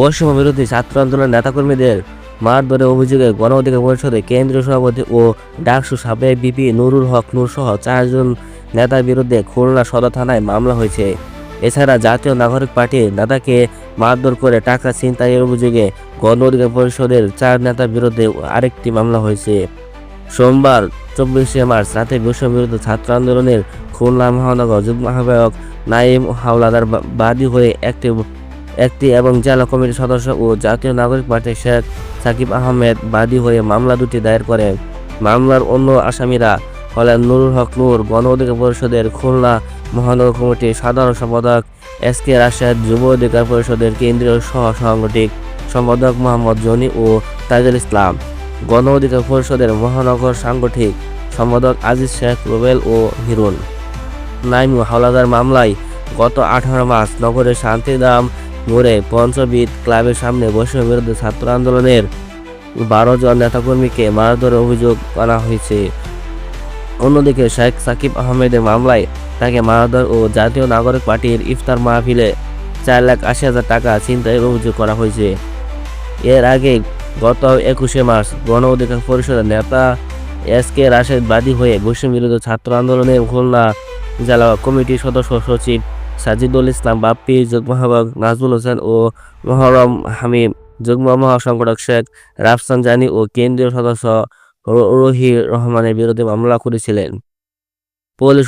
বৈষম্য বিরোধী ছাত্র আন্দোলনের নেতাকর্মীদের মারধরের অভিযোগে গণ অধিকার পরিষদে কেন্দ্রীয় সভাপতি ও ডাকসু সাবেক বিপি নুরুল হক নূর সহ চারজন নেতার বিরুদ্ধে খুলনা সদর থানায় মামলা হয়েছে। এছাড়া জাতীয় নাগরিক পার্টির নেতাকে মারধর করে টাকা ছিনতাইয়ের অভিযোগে গণ অধিকার পরিষদের চার নেতার বিরুদ্ধে আরেকটি মামলা হয়েছে। সোমবার চব্বিশে মার্চ রাতে বৈষম্য বিরুদ্ধে ছাত্র আন্দোলনের খুলনা মহানগর যুগ্ম আহ্বায়ক নাইম হাওলাদার বাদী হয়ে একটি একটি এবং জেলা কমিটির সদস্য ও জাতীয় নাগরিক পার্টির শেখ সাকিব আহমেদ বাদী হয়ে মামলা দুটি দায়ের করেন মামলার অন্য আসামিরা হলেন নুরুল হক নূর, গণ অধিকার পরিষদের খুলনা মহানগর কমিটির সাধারণ সম্পাদক এস কে রাশেদ, যুব অধিকার পরিষদের কেন্দ্রীয় সহ সাংগঠনিক সম্পাদক মোহাম্মদ জনি ও তাজুল ইসলাম। গণ অধিকার পরিষদের মহানগর সাংগঠনিক সম্পাদক আজিজ শেখ, রুবেল ও হিরুন। নাইমু হাওলাদার মামলায় গত আঠারো মার্চ নগরের শান্তিধাম মোড়ে পঞ্চবিদ ক্লাবের সামনে বৈষম্য বিরুদ্ধে ছাত্র আন্দোলনের বারো জন নেতাকর্মীকে মারধরের অভিযোগ করা হয়েছে। অন্যদিকে শেখ সাকিব আহমেদের মামলায় তাকে মারধর ও জাতীয় নাগরিক পার্টির ইফতার মাহফিলে চার লাখ আশি হাজার টাকা ছিনতাইয়ের অভিযোগ করা হয়েছে। এর আগে গত একুশে মার্চ গণ অধিকার পরিষদের নেতা এস কে রাশেদ বাদী হয়ে বৈষম্য বিরোধী ছাত্র আন্দোলনের খুলনা জেলা কমিটির সদস্য সচিব সাজিদুল ইসলাম, বাপ্পি যুগ্ম আহ্বায়ক হোসেন ও মোহরম হামিম যুগ্ম মহাসংগঠক শেখ রাফসান জানি ও কেন্দ্রীয় সদস্য রহি রহমানের বিরুদ্ধে মামলা করেছিলেন। পুলিশ